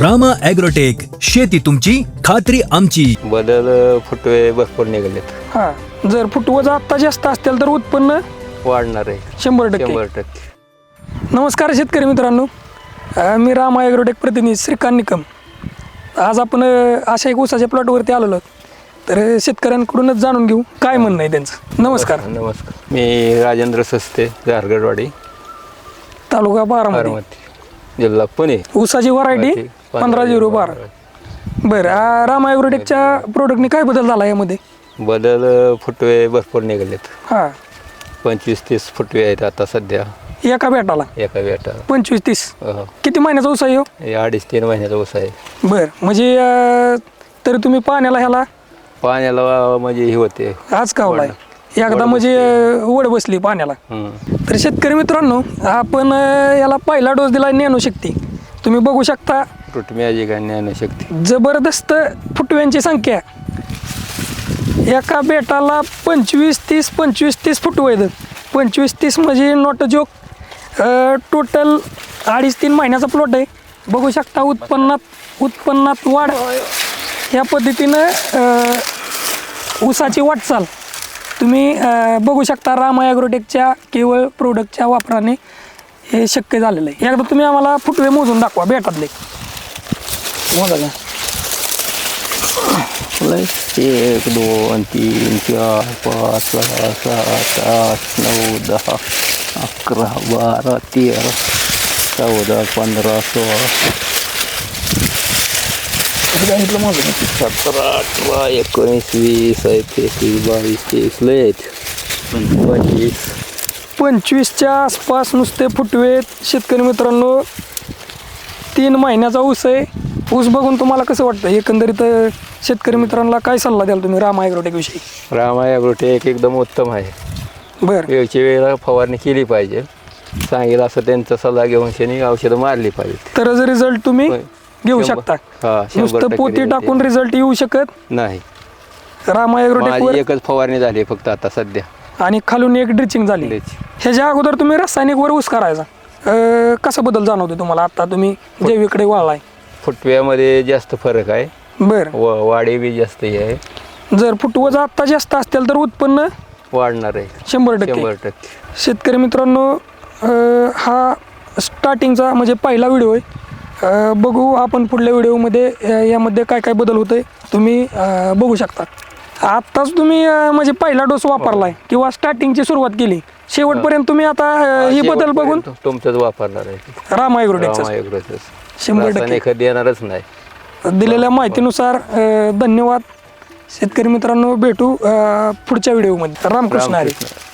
Rama agrotech शेती तुमची खात्री आमची. बदल फुटवे भरपूर निघालेत. हा जर फुटवं जर आत्ता जास्त असतील तर उत्पन्न? वाढणार आहे. शंभर टक्के. शंभर टक्के. नमस्कार शेतकरी मित्रांनो. अ, मी राम ॲग्रोटेक प्रतिनिधी श्रीकांत निकम. आज आपण अ, अशा एक ऊसाच्या प्लॉटवरती आलेलो आहोत. तर अ, शेतकऱ्यांकडूनच जाणून घेऊ काय म्हणणं आहे त्यांचं. नमस्कार. नमस्कार. मी राजेंद्र सस्ते गारगडवाडी. तालुका बारामती. बारामती. जिल्हा पुणे. ऊसाची व्हरायटी पंधरा झिरो बारा. बरं. राम ॲग्रोटेकच्या प्रोडक्टनी काय बदल झाला यामध्ये? बदल फुटवे भरपूर निघालेत. हां. पंचवीस तीस फुटवे आहेत आता सध्या. एका बेटाला? एका बेटा पंचवीस तीस? अह, किती महिन्याचा ऊस आहे हो? हे अडीच तीन महिन्याचा ऊस आहे. बरं म्हणजे अ, तरी तुम्ही पाण्याला ह्याला? पाण्याला म्हणजे हे होते. आज कावलाय एकदा म्हणजे अ, वड बसली पाण्याला. हम्म. तर शेतकरी मित्रांनो आपण अ, याला पहिला डोस दिला ज्ञानू शक्ती. तुम्ही बघू शकता. आणि ज्ञानशक्ती जबरदस्त फुटव्यांची संख्या. एका बेटाला पंचवीस तीस पंचवीस तीस फुटवे पंचवीस तीस म्हणजे नॉट जोक टोटल अडीच तीन महिन्याचा प्लॉट आहे. बघू शकता उत्पन्नात उत्पन्नात वाढ. या पद्धतीनं ऊसाची वाटचाल. तुम्ही बघू शकता रामा ॲग्रोटेकच्या केवळ प्रोडक्टच्या वापराने. हे शक्य झालेलं आहे. एकदा तुम्ही आम्हाला फुटवे मोजून दाखवा बेटातले. मोजा का एक दोन तीन चार पाच सहा सात आठ नऊ दहा अकरा बारा तेरा चौदा पंधरा सोळा. सांगितलं मोजून सतरा अठरा एकोणीस वीस एकवीस बावीस तेवीस लय आहेत. पंचवीस पंचवीसच्या आसपास नुसते फुटवे. आहेत. शेतकरी मित्रांनो तीन महिन्याचा ऊस आहे. ऊस बघून तुम्हाला कसं वाटतं? एकंदरीत शेतकरी मित्रांना काय सल्ला द्याल तुम्ही राम ॲग्रोटेक विषयी? रामाया एक एकदम उत्तम आहे. बरं. वेळच्या वेळेला फवारणी केली पाहिजे. सांगेल असं त्यांचा सल्ला घेऊन शनी औषधं मारली पाहिजे तरच रिझल्ट तुम्ही होय. घेऊ शंभर- शकता. हा, शंभर नुसतं टक्के पोती result टाकून रिझल्ट येऊ शकत? नाही. राम ॲग्रोटेकवर माझी एकच फवारणी झाली फक्त आता सध्या. आणि खालून एक ड्रिचिंग झाली. ड्रिचिंग. ह्याच्या अगोदर तुम्ही रासायनिकवर ऊस करायचा. अ, कसा बदल जाणवतो तुम्हाला आता? तुम्ही जैविकडे वळलाय. फुटव्यामध्ये जास्त फरक आहे. बरं. व वाढी बी जास्त हे आहे. जर फुटवं जर आत्ता जास्त असतील तर उत्पन्न? वाढणार आहे. शंभर टक्के. शंभर टक्के. शेतकरी मित्रांनो अ, हा स्टार्टिंगचा म्हणजे पहिला व्हिडिओ आहे. अ, बघू आपण पुढल्या व्हिडिओमध्ये अ, यामध्ये काय काय बदल होतंय. तुम्ही अ, बघू शकता. आत्ताच तुम्ही अ, म्हणजे पहिला डोस वापरलाय किंवा स्टार्टिंगची सुरुवात केली. शेवटपर्यंत तुम्ही आता अ, ही बदल बघून? शेवटपर्यंत तुमचंच वापरणार आहे. राम ॲग्रोटेकचा शंभर टक्के. रासायनिक खत देणारच नाही. दिलेल्या माहितीनुसार अ, धन्यवाद. शेतकरी मित्रांनो भेटू अ, पुढच्या व्हिडिओमध्ये. रामकृष्ण हरी. रामकृष्ण.